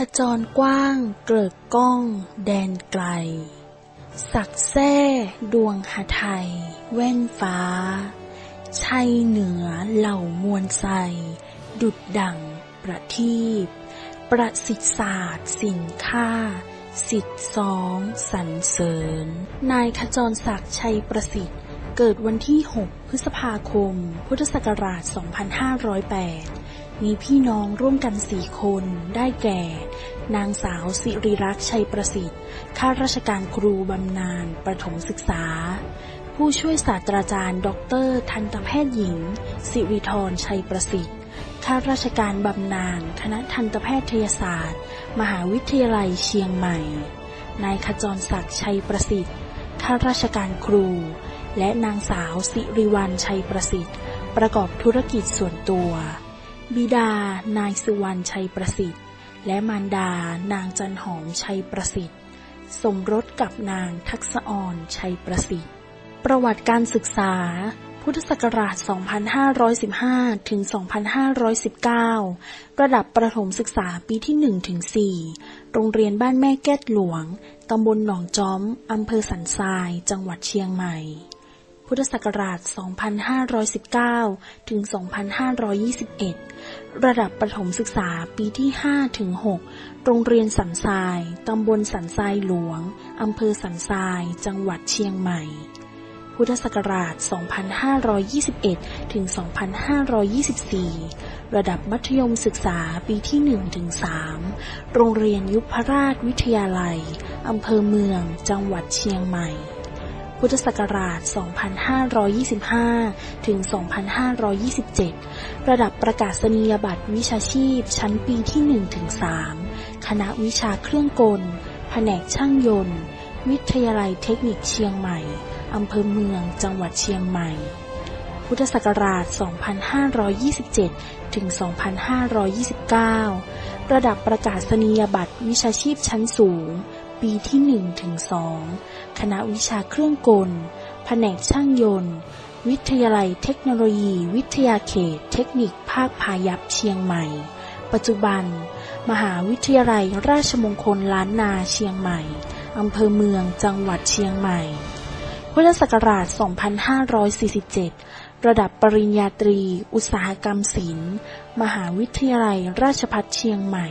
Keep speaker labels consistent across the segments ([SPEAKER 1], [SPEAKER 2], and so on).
[SPEAKER 1] ขจรกว้าง เกลิกก้อง แดนไกล สักแท่ดวงหไทย แว่นฟ้า ชัยเหนือเหล่ามวลใส ดุดดั่งประทีป ประสิทธิศาสตร์สินค่า สิทธิสองสรรเสริญ นายขจรศักดิ์ชัยประสิทธิ์ เกิดวันที่ 6 พฤษภาคม พุทธศักราช 2508 มีพี่น้องร่วมกันสี่คน ได้แก่ นางสาวสิริรักษ์ชัยประสิทธิ์ ข้าราชการครูบำนาญประถมศึกษา ผู้ช่วยศาสตราจารย์ ดร ทันตแพทย์หญิง สิริธรชัยประสิทธิ์ ข้าราชการบำนาญคณะทันตแพทยศาสตร์ มหาวิทยาลัยเชียงใหม่ นายขจรศักดิ์ชัยประสิทธิ์ ข้าราชการครู และนางสาวสิริวัลชัยประสิทธิ์ ประกอบธุรกิจส่วนตัว บิดา นายสุวรรณชัยประสิทธิ์ และมารดา นางจันหอมชัยประสิทธิ์ สมรสกับนางทักษอรชัยประสิทธิ์ ประวัติการศึกษา พุทธศักราช 2515 ถึง 2519 ระดับประถมศึกษาปีที่1ถึง4โรงเรียนบ้านแม่แก้ดหลวง ตำบลหนองจ้อม อำเภอสันทราย จังหวัดเชียงใหม่ พุทธศักราช 2519 ถึง 2521 ระดับประถมศึกษาปีที่ 5 ถึง 6 โรงเรียนสันทราย ตำบลสันทรายหลวง อำเภอสันทราย จังหวัดเชียงใหม่ พุทธศักราช 2521 ถึง 2524 ระดับมัธยมศึกษาปีที่ 1 ถึง 3 โรงเรียนยุพราชวิทยาลัย อำเภอเมือง จังหวัดเชียงใหม่ พุทธศักราช 2525 ถึง 2527 ระดับประกาศนียบัตรวิชาชีพ ชั้นปีที่ 1 ถึง 3 คณะวิชาเครื่องกล แผนกช่างยนต์ วิทยาลัยเทคนิคเชียงใหม่ อำเภอเมือง จังหวัดเชียงใหม่ พุทธศักราช 2527 ถึง 2529 ระดับประกาศนียบัตรวิชาชีพชั้นสูง ปีที่1ถึง2คณะวิชาเครื่องกล แผนกช่างยนต์ วิทยาลัยเทคโนโลยี วิทยาเขต เทคนิคภาคพายัพเชียงใหม่ ปัจจุบัน มหาวิทยาลัยราชมงคลล้านนาเชียงใหม่ อำเภอเมืองจังหวัดเชียงใหม่พุทธศักราช 2547 ระดับปริญญาตรี อุตสาหกรรมศิลป์ มหาวิทยาลัยราชภัฏเชียงใหม่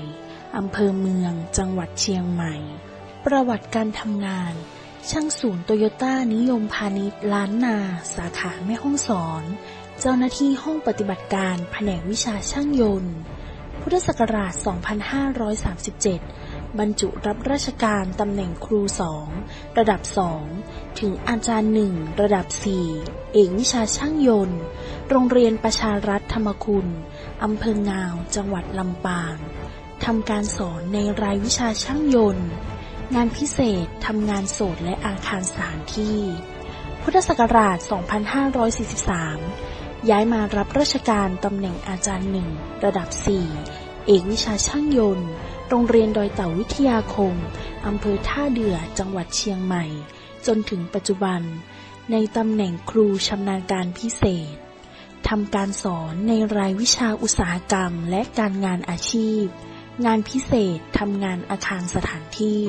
[SPEAKER 1] อำเภอเมือง จังหวัดเชียงใหม่ ประวัติการทำงาน ช่างศูนย์โตโยต้านิยมพาณิชย์ล้านนา สาขาแม่ห้องสอน เจ้าหน้าที่ห้องปฏิบัติการแผนกวิชาช่างยนต์ พุทธศักราช 2537 บรรจุรับราชการตำแหน่งครูสองระดับสองถึงอาจารย์หนึ่งระดับสี่เอกวิชาช่างยนต์ โรงเรียนประชารัฐธรรมคุณอำเภองาว จังหวัดลำปางทำการสอนในรายวิชาช่างยนต์ งานพิเศษทำงานโสดและอาคารสถานที่ พุทธศักราช 2543 ย้ายมารับราชการตำแหน่งอาจารย์หนึ่งระดับ 4 เอกวิชาช่างยนต์ โรงเรียนดอยเต่าวิทยาคมอำเภอท่าเดือจังหวัดเชียงใหม่ จนถึงปัจจุบัน ในตำแหน่งครูชำนาญการพิเศษทำการสอนในรายวิชาอุตสาหกรรมและการงานอาชีพ งานพิเศษทำงานอาคารสถานที่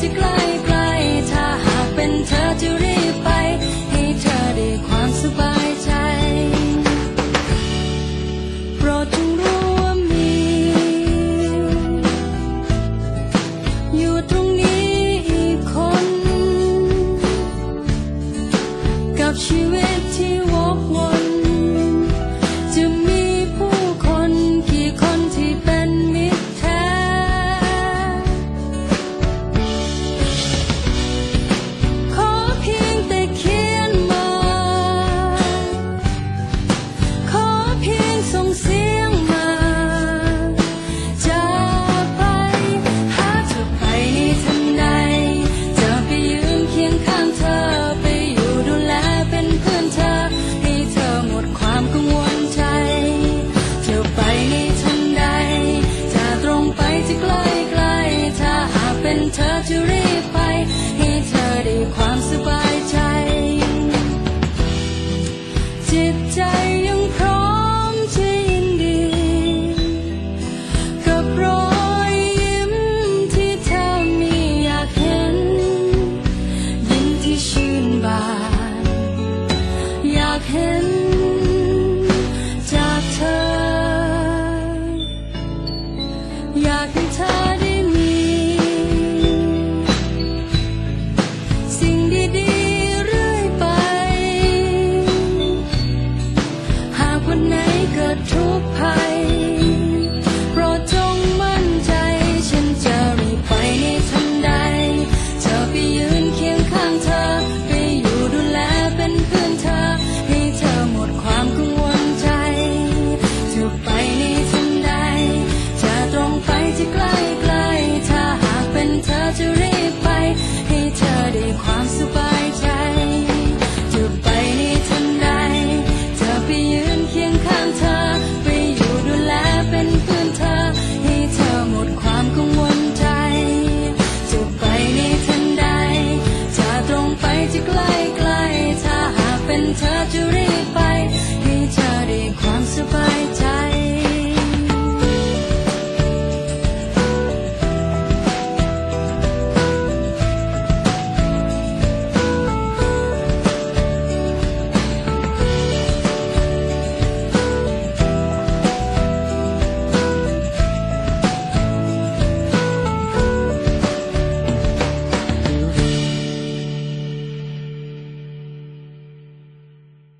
[SPEAKER 2] จะใกล้ใกล้ถ้าหากเป็นเธอจะเรีย เธอจะรีบไปให้เธอได้ความสบาย